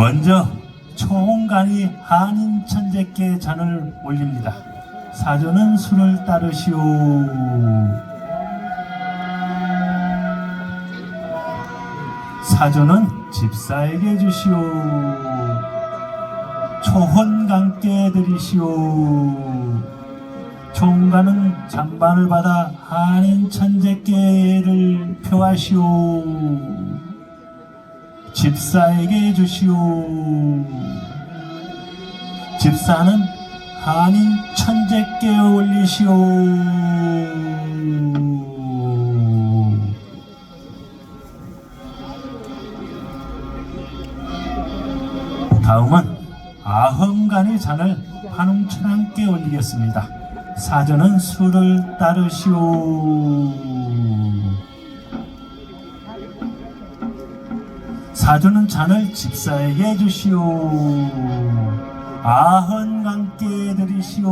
먼저 총간이 한인 천재께 잔을 올립니다. 사조는 술을 따르시오. 사조는 집사에게 주시오. 초혼강께 드리시오. 총가는 잔반을 받아 한인 천재께를 표하시오. 집사에게 주시오. 집사는 한인 천재께 올리시오. 다음은 아흥간의 잔을 한웅천왕께 올리겠습니다. 사전은 술을 따르시오. 사주는 잔을 집사에게 주시오. 아흔 강께 드리시오.